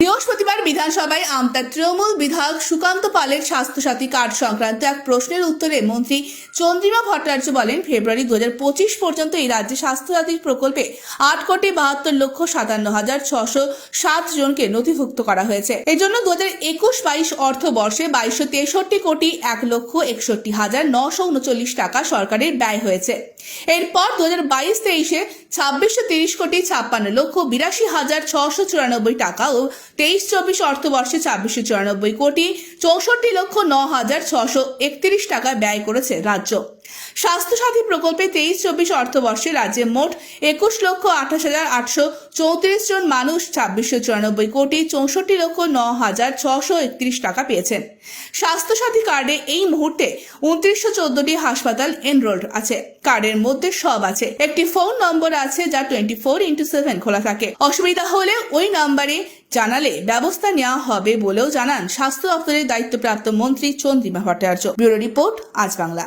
বৃহস্পতিবার বিধানসভায় আমতা তৃণমূল বিধায়ক সুকান্ত পালের স্বাস্থ্যসাথী কার্ড সংক্রান্ত এক প্রশ্নের উত্তরে মন্ত্রী চন্দ্রিমা ভট্টাচার্য বলেন, ফেব্রুয়ারি দু পর্যন্ত এই রাজ্যে স্বাস্থ্যসাথী প্রকল্পে আট কোটি বাহাত্তর লক্ষ সাতান্ন হাজার ছশো সাত জনকে নথিভুক্ত করা হয়েছে। এই জন্য দু হাজার একুশ বাইশ অর্থ বর্ষে বাইশশো তেষট্টি কোটি এক লক্ষ একষট্টি হাজার নশো উনচল্লিশ টাকা সরকারের ব্যয় হয়েছে। এরপর দু হাজার বাইশ তেইশে ছাব্বিশশো তিরিশ কোটি ছাপ্পান্ন লক্ষ বিরাশি হাজার ছশো চুরানব্বই টাকা ও তেইশ চব্বিশ অর্থবর্ষে ছাব্বিশশো চুরানব্বই কোটি চৌষট্টি লক্ষ ন হাজার ছশো একত্রিশ টাকা ব্যয় করেছে রাজ্য। স্বাস্থ্যসাথী প্রকল্পে তেইশ চব্বিশ অর্থবর্ষে রাজ্যে মোট একুশ লক্ষ আঠাশ হাজার আটশো চৌত্রিশ জন মানুষ, ছাব্বিশশো চুরানব্বই কোটি চৌষট্টি লক্ষ ন হাজার ছশো একত্রিশ টাকা পেয়েছেন। স্বাস্থ্যসাথী কার্ডে এই মুহূর্তে উনত্রিশশো চোদ্দটি হাসপাতাল এনরোল্ড আছে। কার্ডের মধ্যে সব আছে। একটি ফোন নম্বর আছে যা টোয়েন্টি ফোর ইন্টু সেভেন খোলা থাকে। অসুবিধা হলে ওই নম্বরে জানালে ব্যবস্থা নেওয়া হবে বলেও জানান স্বাস্থ্য দপ্তরের দায়িত্বপ্রাপ্ত মন্ত্রী চন্দ্রিমা ভট্টাচার্য। ব্যুরো রিপোর্ট, আজ বাংলা।